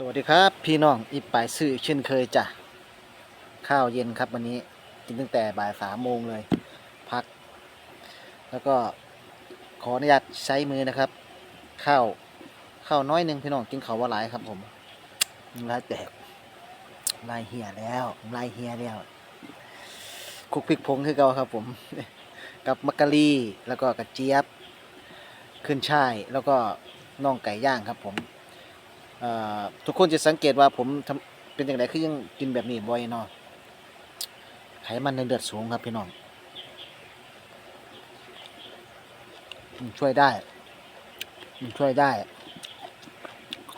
สวัสดีครับพี่น้องอีปายซื่อเช่นเคยจ้ะข้าวเย็นครับวันนี้กินตั้งแต่บ่ายสามโมงเลย พัก แล้วก็ขออนุญาตใช้มือนะครับ ข้าวข้าวน้อยหนึ่งพี่น้องกินข้าวว่าหลายครับผมลายแตกลายเหี่ยแล้วลายเหี่ยแล้วคุกพริกผงคือเก่าครับผม กับมักกะลีแล้วก็กระเจี๊ยบ ขึ้นช่ายแล้วก็น่องไก่ย่างครับผม ทุกคนจะสังเกตว่าผมทำเป็นอย่างไรคือยังกินแบบนี้บ่อยเนาะไขมันในเลือดสูงครับพี่น้องช่วยได้อืมช่วยได้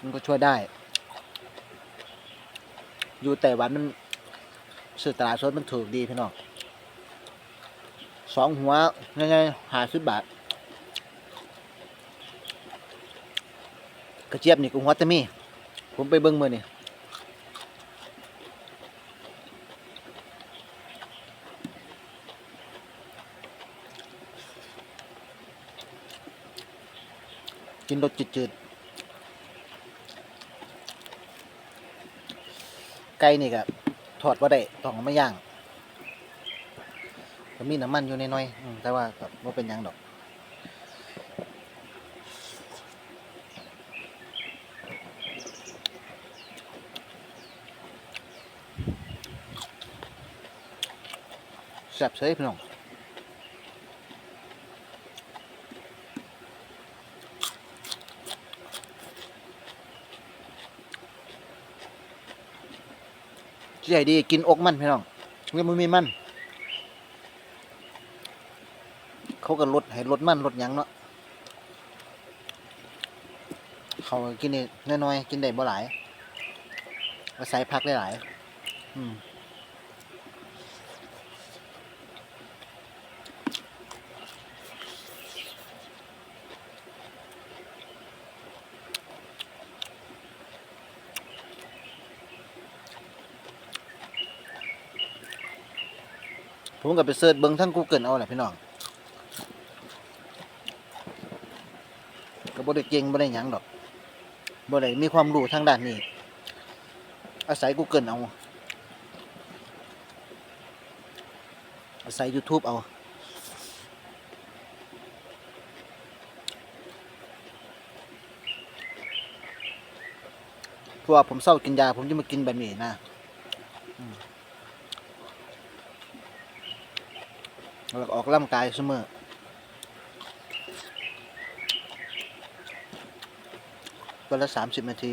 มันก็ช่วยได้ อยู่ไต้หวันมันซื้อตลาดสดมันถูกดีพี่น้องสองหัวง่ายๆหาสิบบาท กระเจี๊ยบนี่ก็หัวตะมี่ ผมไปเบิ่งมือนี่กินรสจืดๆไก่นี่ก็ทอดว่าได้ต้องเอามาย่างก็มีน้ำมันอยู่น้อยๆแต่ว่าก็บ่เป็นยังดอก แซ่บเฉยพี่น้องใหญ่ดีกินอกมันพี่น้องเมื่อมันมีมัน เขาก็ลดให้ลดมันลดยังเนาะเขากินนี่น้อยๆกินได้บ่หลายอาศัยพักได้หลาย ผมก็ไปเสิร์ชเบิ่งทั้ง Google เอาแหละพี่น้องก็บ่ได้เก่งบ่ได้หยังดอกบ่ได้มีความรู้ทางด้านนี้ อาศัย Google เอา อาศัย YouTube เอา เพราะว่าผมเศร้ากินยา ผมจะมากินแบบนี้นะแล้วก็ออกกำลังกายเสมอวันละสามสิบนาที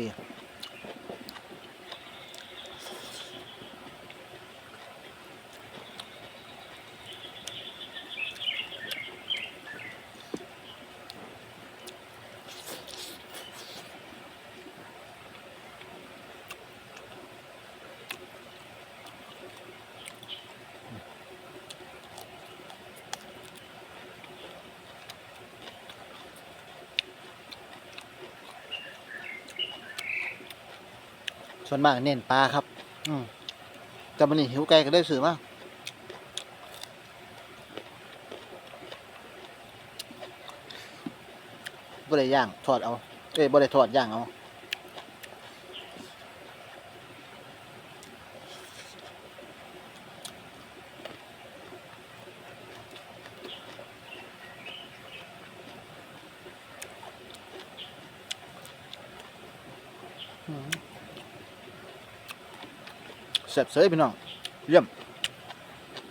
ส่วนมากเน้นปลาครับ อืมแต่มันนี่หิวไก่ก็ได้สื่อมาบ่ได้ย่างทอดเอา เอ้ยบ่ได้ทอดย่างเอา แซ่บเสยพี่น้องเยี่ยม